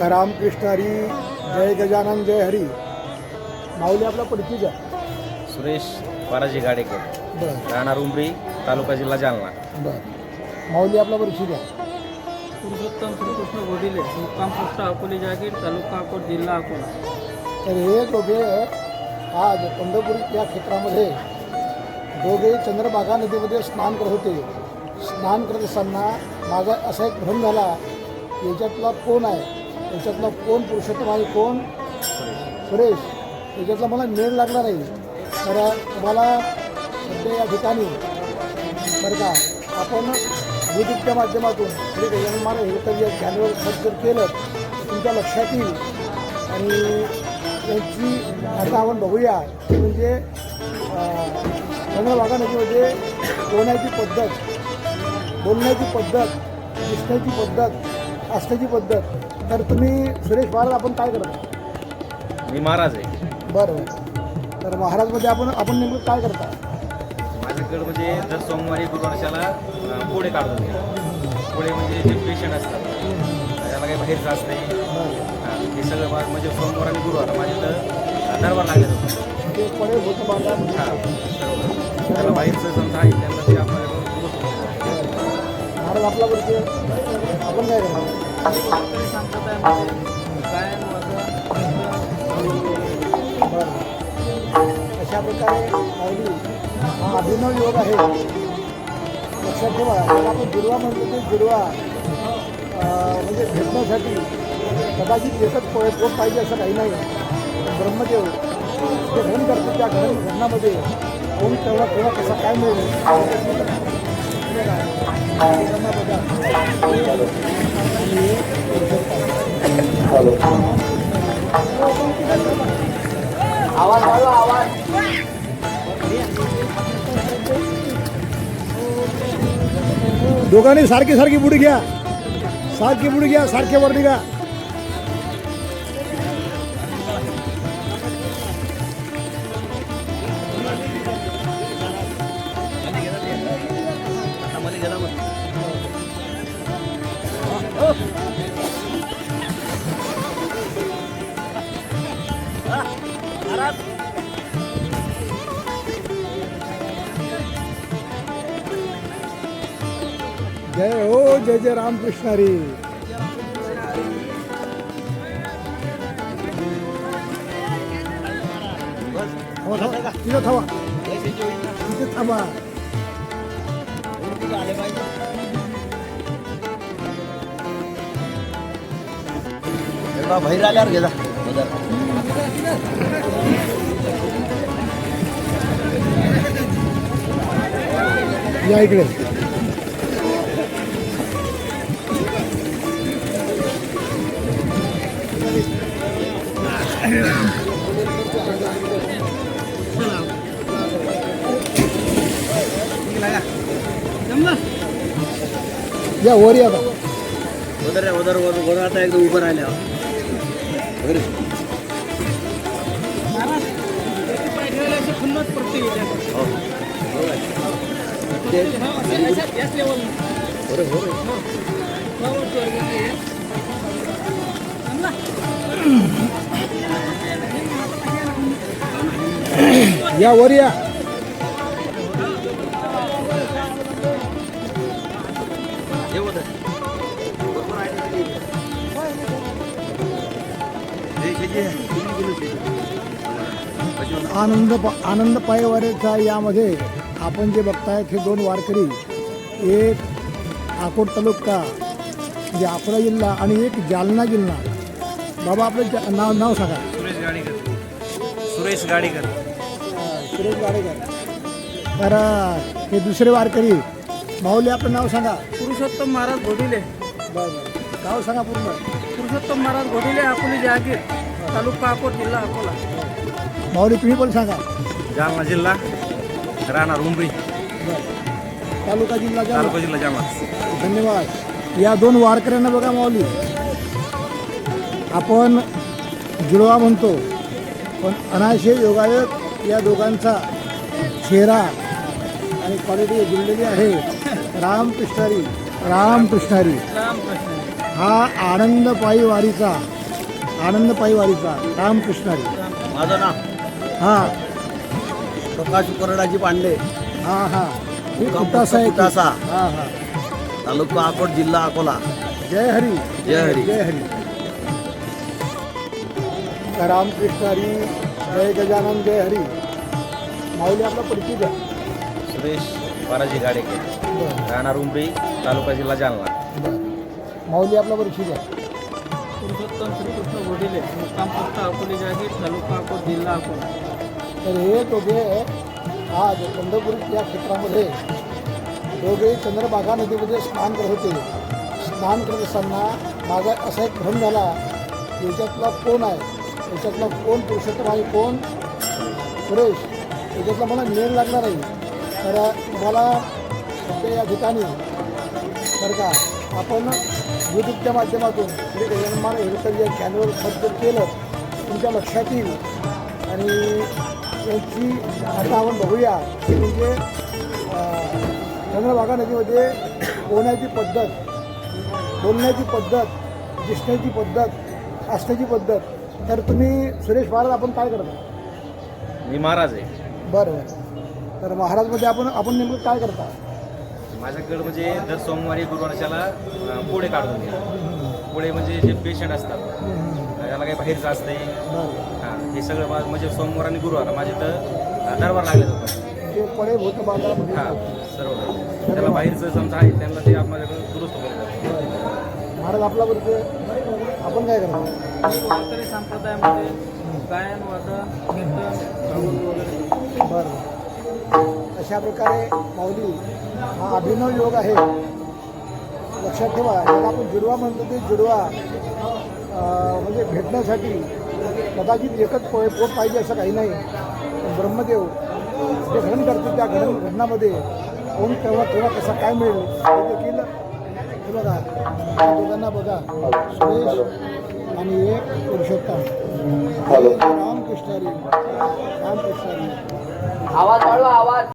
रामकृष्ण हरी जय गजानन जय हरी. माऊली आपला आहे सुरेश बाराजी गाडेकर. बरं. राहणार उमरी तालुका जिल्हा जालना. बरं. माऊली आपला आहे पुरुषोत्तम श्रीकृष्ण घोडिले मुक्काम पोस्ट अकोले जागीर तालुका अकोट जिल्हा अकोला. तर हे दोघे आज पंढरपूर या क्षेत्रामध्ये दोघे चंद्रभागा नदीमध्ये स्नान करत होते. स्नान करत असताना माझा असा एक भ्रम झाला की याच्यातला कोण आहे? त्याच्यातला कोण पुरुषोत्तम आणि कोण सुरेश त्याच्यातला मला मेळ लागला नाही. तर तुम्हाला सध्या या ठिकाणी बरं का आपण यूट्यूबच्या माध्यमातून श्री गजानन महाराज हेरकर या चॅनलवर सर्च जर केलं तुमच्या लक्षात येईल. आणि त्यांची आता आपण बघूया ते म्हणजे अं, चंद्रभागा नदीमध्ये पोहण्याची म्हणजे पद्धत बोलण्याची पद्धत दिसण्याची पद्धत असण्याची पद्धत. तर तुम्ही सुरेश महाराज आपण काय करता मी महाराज आहे. बरं. बरं तर महाराजमध्ये आपण आपण नेमकं काय करता? माझ्याकडे म्हणजे दर सोमवारी अं, पोळे काढतो मी. पोळे म्हणजे जे पेशंट असतात. त्याला काही बाहेरचं असतं नाही. हां, हे सगळं मा- म्हणजे सोमवार आणि गुरुवार. माझे तर दरबार लागले जातो ते होतं बांधा. हां त्याला बाहेरचं समजा आहे त्यांना ते बोलवतो. महाराज आपला परिचय आपण काय करणार अशा प्रकारे माऊली हा अभिनव योग आहे लक्षात ठेवा आपण जुडवा म्हणतो ते जुडवा म्हणजे भेटण्यासाठी कदाचित एकच पोहे पोट पाहिजे असं काही नाही ब्रह्मदेव जे घडण करतो त्या घडण घडणामध्ये कोण तेवढा तेव्हा कसा काय मिळेल दोघांनी सारखी सारखी बुडी घ्या सारखी बुडी घ्या सारखे वरती घ्या जय हो जय जय रामकृष्ण हरी. थांबा, थांबा. तिथं थांबा. तिथे थांबा. बाहेर आल्यावर गेला या इकडे. या वर या आता उदर उदर वर वर आता एकदम उभं राहिल्या. पाय या वर या. आनंद आनंद पायवारेचा यामध्ये आपण जे बघतायत हे दोन वारकरी एक अकोट तालुका म्हणजे अकोला जिल्हा आणि एक जालना जिल्हा. बाबा आपलं नाव नाव सांगा. सुरेश गाडेकर. सुरेश गाडेकर. सुरेश गाडेकर. तर हे दुसरे वारकरी माऊली आपलं नाव सांगा. पुरुषोत्तम महाराज घोडिले. नाव सांगा पूर्ण. पुरुषोत्तम महाराज घोडिले अकोले जागीर तालुका अकोट जिल्हा अकोला. माऊली तुम्ही पण सांगा. जालना जिल्हा राहणार उमरी. तालुका जिल्हा. तालुका जिल्हा जालना. धन्यवाद. या दोन वारकऱ्यांना बघा माऊली. आपण जुळवा म्हणतो पण अनाशय योगायोग या दोघांचा चेहरा आणि क्वालिटी जुळलेली आहे. रामकृष्णारी रामकृष्णारी रामकृष्ण हा आनंद पायी वारीचा आनंद पायी वारीचा रामकृष्णारी माझं नाव? हा. प्रकाश कोरडाजी पांडे. हा हा. कुटासा आहे. कुटासा. हा हा. तालुका अकोट जिल्हा अकोला. जय हरी. जय हरी. जय हरी. रामकृष्णारी जय गजानन जय हरी. माऊली आपला परिचित आहे. सुरेश बालाजी गाडेकर. राहणार उंबरी तालुका जिल्हा जालना. माऊली आपला परिचित आहे. पुरुषोत्तम श्रीकृष्ण घोडिले मुक्काम पोस्ट अकोले जागीर तालुका अकोट जिल्हा अकोला. तर हे दोघे आज पंढरपूर या क्षेत्रामध्ये दोघे चंद्रभागा नदीमध्ये स्नान करत होते. स्नान करत असताना माझा असा एक भ्रम झाला की याच्यातला कोण आहे? याच्यातला कोण पुरुषोत्तम आहे कोण सुरेश याच्यातला मला मेळ लागला नाही. तर तुम्हाला सध्या या ठिकाणी बरं का आपण यूट्यूबच्या माध्यमातून श्री गजानमान महाराज हेरकर या चॅनलवर सर्च केलं तुमच्या लक्षात येईल. आणि त्यांची आता आपण बघूया की म्हणजे चंद्रभागा नदीमध्ये पोहण्याची पद्धत बोलण्याची पद्धत दिसण्याची पद्धत असण्याची पद्धत तर तुम्ही सुरेश महाराज आपण काय करता? मी महाराज आहे. बरं बरं. तर महाराजमध्ये आपण आपण नेमकं काय करता? माझ्याकडे म्हणजे दर सोमवारी गुरुवारच्याला अं, पोळे काढून घ्या पोळे म्हणजे जे पेशंट असतात त्याला काही बाहेरचं असते बरं. हां हे सगळं मा- म्हणजे सोमवार आणि गुरुवार माझे तर दरबार लागले जातात ते पडे भूत बाजारामध्ये. हां सर्व. त्याला बाहेरचं समजा आहे त्यांना ते माझ्याकडे दुरुस्त बरं. महाराज आपला आपण काय करता? वारकरी संप्रदायामध्ये गायन वादन कीर्तन भागवत वगैरे. बरं. अशा प्रकारे माऊली हा अभिनव योग आहे. लक्षात ठेवा याला आपण जुडवा म्हणतो ते जुडवा. म्हणजे भेटण्यासाठी कदाचित एकच पोय पोट पाहिजे असं काही नाही. पण ब्रह्मदेव जे घडण करतो त्या घडण घडणामध्ये कोण केव्हा केव्हा कसा काय मिळेल हे देखील हे बघा. या बघा. सुरेश आणि एक पुरुषोत्तम रामकृष्णारी रामकृष्णारी आवाज वाढवा आवाज.